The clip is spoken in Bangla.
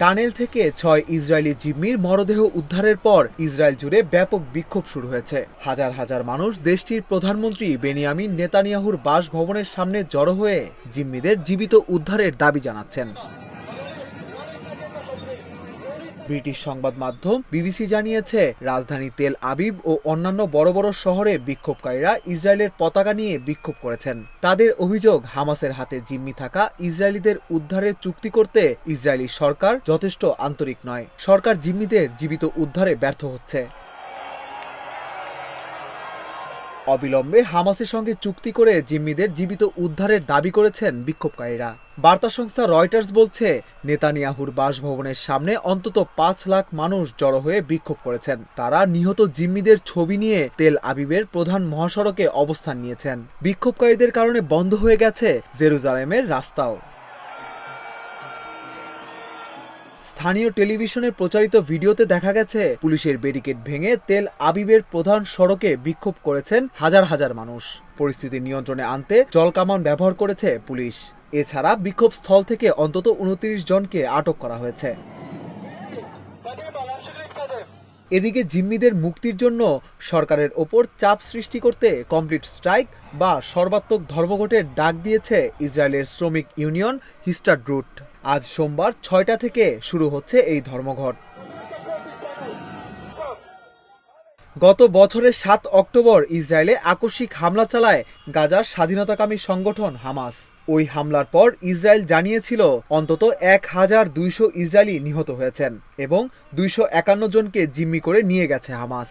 টানেল থেকে ছয় ইসরায়েলি জিম্মির মরদেহ উদ্ধারের পর ইসরায়েল জুড়ে ব্যাপক বিক্ষোভ শুরু হয়েছে। হাজার হাজার মানুষ দেশটির প্রধানমন্ত্রী বেনিয়ামিন নেতানিয়াহুর বাসভবনের সামনে জড়ো হয়ে জিম্মিদের জীবিত উদ্ধারের দাবি জানাচ্ছেন। ব্রিটিশ সংবাদ মাধ্যম বিবিসি জানিয়েছে, রাজধানী তেল আবিব ও অন্যান্য বড় বড় শহরে বিক্ষোভকারীরা ইসরায়েলের পতাকা নিয়ে বিক্ষোভ করেছেন। তাদের অভিযোগ, হামাসের হাতে জিম্মি থাকা ইসরায়েলিদের উদ্ধারের চুক্তি করতে ইসরায়েলি সরকার যথেষ্ট আন্তরিক নয়। সরকার জিম্মিদের জীবিত উদ্ধারে ব্যর্থ হচ্ছে। অবিলম্বে হামাসের সঙ্গে চুক্তি করে জিম্মিদের জীবিত উদ্ধারের দাবি করেছেন বিক্ষোভকারীরা। বার্তা সংস্থা রয়টার্স বলছে, নেতানিয়াহুর বাসভবনের সামনে অন্তত পাঁচ লাখ মানুষ জড়ো হয়ে বিক্ষোভ করেছেন। তারা নিহত জিম্মিদের ছবি নিয়ে তেল আবিবের প্রধান মহাসড়কে অবস্থান নিয়েছেন। বিক্ষোভকারীদের কারণে বন্ধ হয়ে গেছে জেরুজালেমের রাস্তাও। স্থানীয় টেলিভিশনে প্রচারিত ভিডিওতে দেখা গেছে, পুলিশের ব্যারিকেড ভেঙে তেল আবিবের প্রধান সড়কে বিক্ষোভ করেছেন হাজার হাজার মানুষ। পরিস্থিতি নিয়ন্ত্রণে আনতে জলকামান ব্যবহার করেছে পুলিশ। এছাড়া বিক্ষোভ স্থল থেকে অন্তত উনত্রিশ জনকে আটক করা হয়েছে। এদিকে জিম্মিদের মুক্তির জন্য সরকারের ওপর চাপ সৃষ্টি করতে কমপ্লিট স্ট্রাইক বা সর্বাত্মক ধর্মঘটের ডাক দিয়েছে ইসরায়েলের শ্রমিক ইউনিয়ন হিস্টারড্রুট আজ সোমবার ছয়টা থেকে শুরু হচ্ছে এই ধর্মঘট। গত বছরের সাত অক্টোবর ইসরায়েলে আকস্মিক হামলা চালায় গাজার স্বাধীনতাকামী সংগঠন হামাস। ওই হামলার পর ইসরায়েল জানিয়েছিল, অন্তত এক হাজার দুইশো ইসরায়েলি নিহত হয়েছেন এবং দুইশো একান্ন জনকে জিম্মি করে নিয়ে গেছে হামাস।